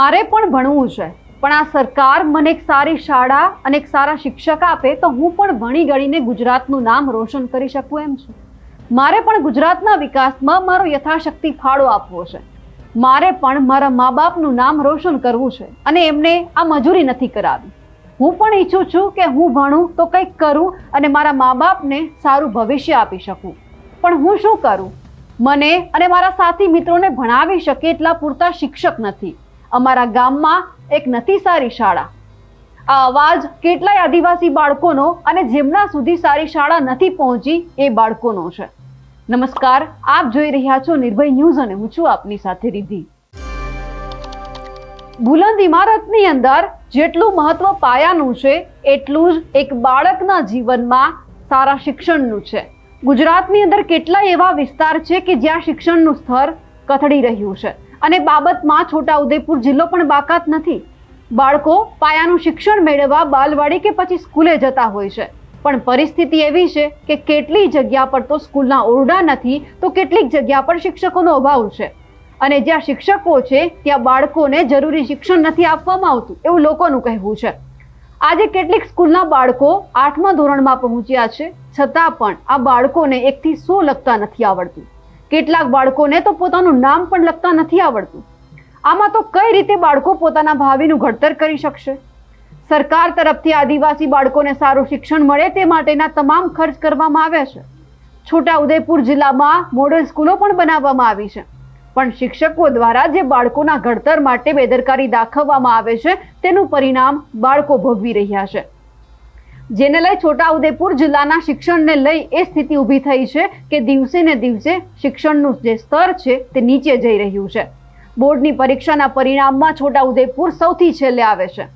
મારે પણ ભણવું છે. પણ આ સરકાર મને એક સારી શાળા અને એક સારા શિક્ષક આપે તો હું પણ ભણી ગણીને ગુજરાતનું નામ રોશન કરી શકું એમ છું. મારે પણ ગુજરાતના વિકાસમાં મારો યથાશક્તિ ફાળો આપવો છે. મારે પણ મારા મા બાપનું નામ રોશન કરવું છે અને એમને આ મજૂરી નથી કરાવી. હું પણ ઈચ્છું છું કે હું ભણું તો કંઈક કરું અને મારા મા બાપને સારું ભવિષ્ય આપી શકું. પણ હું શું કરું? મને અને મારા સાથી મિત્રોને ભણાવી શકે એટલા પૂરતા શિક્ષક નથી. અમારા ગામમાં એક નથી સારી શાળા. આ અવાજ કેટલાય આદિવાસી બાળકોનો અને જેમના સુધી સારી શાળા નથી પહોંચી એ બાળકોનો છે. નમસ્કાર, આપ જોઈ રહ્યા છો નિર્ભય ન્યૂઝ અને હું છું આપની સાથે રિધિ બુલંદ ઇમારતની અંદર જેટલું મહત્વ પાયાનું છે, એટલું જ એક બાળકના જીવનમાં સારા શિક્ષણનું છે. ગુજરાતની અંદર કેટલાય એવા વિસ્તાર છે કે જ્યાં શિક્ષણનું સ્તર કથળી રહ્યું છે. અને બાબતમાં છોટાઉદેપુર જિલ્લો પણ બાકાત નથી. બાળકો પાયાનું શિક્ષણ મેળવવા બાલવાડી કે પછી સ્કૂલે જતા હોય છે. પણ પરિસ્થિતિ એવી છે કે કેટલી જગ્યા પર તો સ્કૂલના ઓરડા નથી, તો કેટલીક જગ્યા પર શિક્ષકોનો અભાવ છે. અને જ્યાં શિક્ષકો છે, ત્યાં બાળકોને જરૂરી શિક્ષણ નથી આપવામાં આવતું, એવું લોકોનું કહેવું છે. આજે કેટલીક સ્કૂલના બાળકો આઠમા ધોરણમાં પહોંચ્યા છે, છતાં પણ આ બાળકોને એકથી સો લખતા નથી આવડતું. કેટલાક બાળકોને તો પોતાનું નામ પણ લખતા નથી આવડતું. આમાં તો કઈ રીતે બાળકો પોતાના ભાવિનું ઘડતર કરી શકશે? સરકાર તરફથી આદિવાસી બાળકોને સારું શિક્ષણ મળે તે માટેના તમામ ખર્ચ કરવામાં આવ્યા છે. છોટા ઉદેપુર જિલ્લામાં મોડેલ સ્કૂલો પણ બનાવવામાં આવી છે. પણ શિક્ષકો દ્વારા જે બાળકોના ઘડતર માટે બેદરકારી દાખવવામાં આવે છે, તેનું પરિણામ બાળકો ભોગવી રહ્યા છે. જેને લઈ છોટાઉદેપુર જિલ્લાના શિક્ષણને લઈ એ સ્થિતિ ઊભી થઈ છે કે દિવસે ને દિવસે શિક્ષણનું જે સ્તર છે તે નીચે જઈ રહ્યું છે. બોર્ડની પરીક્ષાના પરિણામમાં છોટાઉદેપુર સૌથી છેલ્લે આવે છે.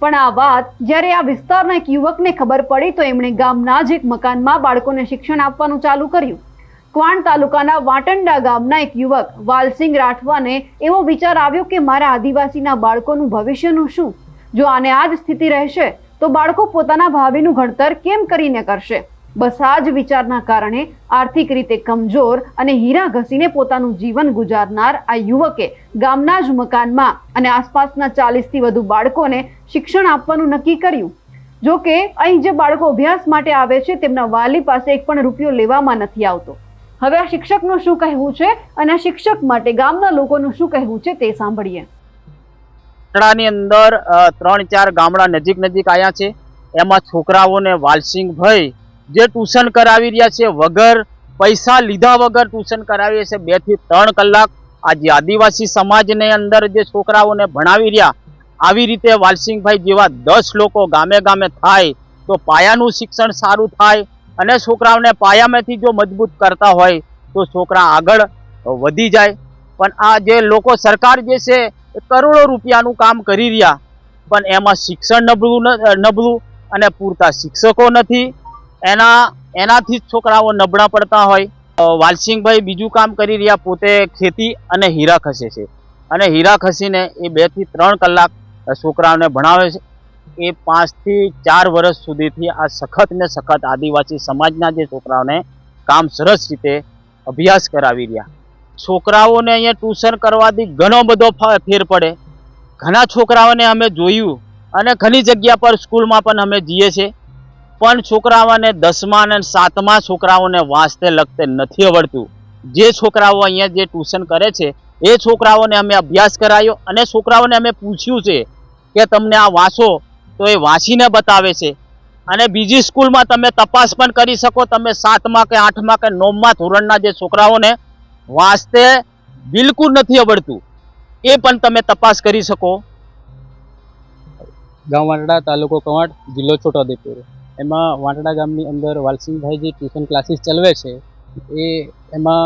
પણ આ વાત જ્યારે આ વિસ્તારના એક યુવકને ખબર પડી તો એમણે ગામના જ એક મકાનમાં બાળકોને શિક્ષણ આપવાનું ચાલુ કર્યું. ક્વાણ તાલુકાના વાટંડા ગામના એક યુવક વાલસિંગ રાઠવાને એવો વિચાર આવ્યો કે મારા આદિવાસીના બાળકોનું ભવિષ્યનું શું? જો આને આ જ સ્થિતિ રહેશે તો બાળકો પોતાના ભાવિનું ઘડતર કેમ કરીને કરશે? બસ આ જ વિચારના કારણે આર્થિક રીતે કમજોર અને હીરા ઘસીને પોતાનું જીવન ગુજારનાર આ યુવકે ગામના જ મકાનમાં અને આસપાસના ચાલીસથી વધુ બાળકોને શિક્ષણ આપવાનું નક્કી કર્યું. જો કે, અહીં જે બાળકો અભ્યાસ માટે આવે છે, તેમના વાલી પાસે એક પણ રૂપિયો લેવામાં નથી આવતો. હવે આ શિક્ષકનું શું કહેવું છે? અને આ શિક્ષક માટે ગામના લોકોનું શું કહેવું છે તે સાંભળીએ. ની અંદર ત્રણ ચાર ગામડા નજીક નજીક આવ્યા છે. એમાં છોકરાઓને વાલસિંગભાઈ જે ટ્યુશન કરાવી રહ્યા છે, વગર પૈસા લીધા વગર ટ્યુશન કરાવી છે, બેથી ત્રણ કલાક આજે આદિવાસી સમાજને અંદર જે છોકરાઓને ભણાવી રહ્યા, આવી રીતે વાલસિંગભાઈ જેવા દસ લોકો ગામે ગામે થાય તો પાયાનું શિક્ષણ સારું થાય અને છોકરાઓને પાયામાંથી જો મજબૂત કરતા હોય તો છોકરા આગળ વધી જાય. પણ આ જે લોકો સરકાર જે છે, એ કરોડો રૂપિયાનું કામ કરી રહ્યા. પણ એમાં શિક્ષણ નબળું નબળું અને પૂરતા શિક્ષકો નથી. એના, એનાથી જ છોકરાઓ નબળા પડતા હોય. વાલસિંહભાઈ બીજું કામ કરી રહ્યા, પોતે ખેતી અને હીરા ખસે છે. અને હીરા ખસીને એ બેથી ત્રણ કલાક છોકરાઓને ભણાવે છે. એ પાંચથી ચાર વર્ષ સુધીથી આ સખત ને સખત આદિવાસી સમાજના જે છોકરાઓને કામ સરસ રીતે અભ્યાસ કરાવી રહ્યા. છોકરાઓને અહીંયા ટ્યુશન કરવાથી ઘણો બધો ફેર પડે. ઘણા છોકરાઓને અમે જોયું અને ઘણી જગ્યા પર સ્કૂલમાં પણ અમે જઈએ છીએ. પણ છોકરાઓને દસમા અને સાતમા છોકરાઓને વાંચતે લખતે નથી આવડતું. જે છોકરાઓ અહીંયા જે ટ્યુશન કરે છે, એ છોકરાઓને અમે અભ્યાસ કરાયો અને છોકરાઓને અમે પૂછ્યું છે કે તમને આ વાંચો, તો એ વાંચીને બતાવે છે. અને બીજી સ્કૂલમાં તમે તપાસ પણ કરી શકો, તમે સાતમા કે આઠમા કે નવમા ધોરણના જે છોકરાઓને વાંચતે બિલકુલ નથી આવડતું એ પણ તમે તપાસ કરી શકો. ગામ વાંટડા તાલુકો કવાંટ જિલ્લો છોટાઉદેપુર. એમાં વાંટડા ગામની અંદર વાલસિંહભાઈ જે ટ્યુશન ક્લાસીસ ચલાવે છે, એ એમાં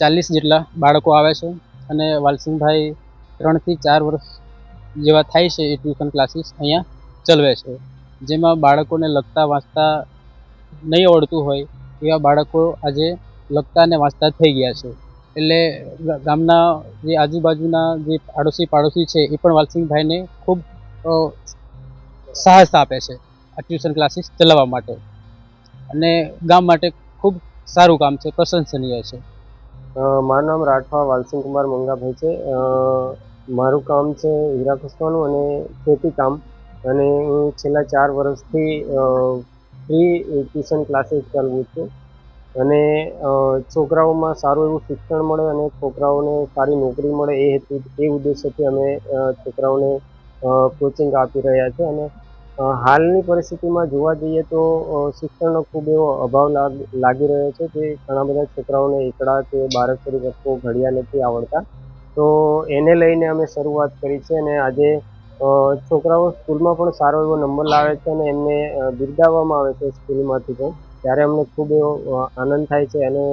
ચાલીસ જેટલા બાળકો આવે છે અને વાલસિંહભાઈ ત્રણથી ચાર વર્ષ જેવા થાય છે એ ટ્યુશન ક્લાસીસ અહીંયા ચલાવે છે. જેમાં બાળકોને લગતા વાંચતા નહીં આવડતું હોય એવા બાળકો આજે લખતા અને વાંચતા થઈ ગયા છે. એટલે ગામના જે આજુબાજુના જે પાડોશી પાડોશી છે, એ પણ વાલસિંહભાઈને ખૂબ સાહસ આપે છે આ ટ્યુશન ક્લાસીસ ચલાવવા માટે. અને ગામ માટે ખૂબ સારું કામ છે, પ્રશંસનીય છે. મારું નામ રાઠવા વાલસિંહ કુમાર મંગાભાઈ છે. મારું કામ છે હીરા ખસવાનું અને ખેતી કામ. અને હું છેલ્લા ચાર વર્ષથી ફ્રી ટ્યુશન ક્લાસીસ ચલાવું છું. અને છોકરાઓમાં સારું એવું શિક્ષણ મળે અને છોકરાઓને સારી નોકરી મળે એ હેતુ, એ ઉદ્દેશ્યથી અમે છોકરાઓને કોચિંગ આપી રહ્યા છે અને હાલની પરિસ્થિતિમાં જોવા જઈએ તો શિક્ષણનો ખૂબ એવો અભાવ લાગ- રહ્યો છે કે ઘણા બધા છોકરાઓને એકડા કે બારકરી વસ્તુઓ ઘડિયા નથી આવડતા. તો એને લઈને અમે શરૂઆત કરી છે અને આજે છોકરાઓ સ્કૂલમાં પણ સારો એવો નંબર લાવે છે અને એમને બિરદાવવામાં આવે છે સ્કૂલમાંથી પણ. ત્યારે અમને ખૂબ એવો આનંદ થાય છે અને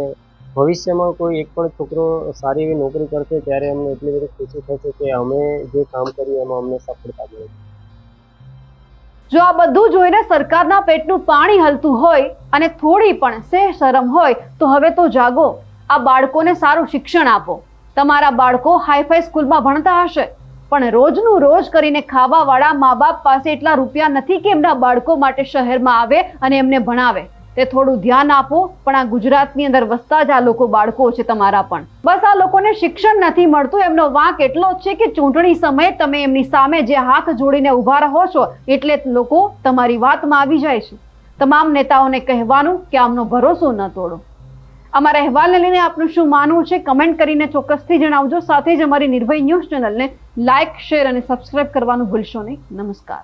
ભવિષ્યમાં કોઈ એક પણ છોકરો સારી એવી નોકરી કરશે ત્યારે અમને એટલી બધી ખુશી થશે કે અમે જે કામ કર્યું એમાં અમને સફળતા મળી જો આ બધું જોઈને સરકારના પેટનું પાણી હલતું હોય અને થોડી પણ સે શરમ હોય તો હવે તો જાગો. આ બાળકોને સારું શિક્ષણ આપો. તમારા બાળકો હાઈફાઈ સ્કૂલમાં ભણતા હશે. પણ રોજનું રોજ કરીને ખાવાવાળા મા બાપ પાસે એટલા રૂપિયા નથી કે એમના બાળકો માટે શહેરમાં આવે અને એમને ભણાવે. તે થોડું ધ્યાન આપો, પણ આ ગુજરાતની અંદર વસતા જ આ લોકો બાળકો છે તમારા પણ. બસ આ લોકોને શિક્ષણ નથી મળતું, એમનો વાંક એટલો જ છે કે ચૂંટણી સમયે તમે એમની સામે જે હાથ જોડીને ઊભા રહો છો, એટલે લોકો તમારી વાતમાં આવી જાય છે. તમામ નેતાઓને કહેવાનું કે આમનો ભરોસો ન તોડો. અમારા અહેવાલને લઈને આપનું શું માનવું છે, કમેન્ટ કરીને ચોક્કસથી જણાવજો. સાથે જ અમારી નિર્ભય ન્યૂઝ ચેનલને લાઇક શેર અને સબસ્ક્રાઇબ કરવાનું ભૂલશો નહીં. નમસ્કાર.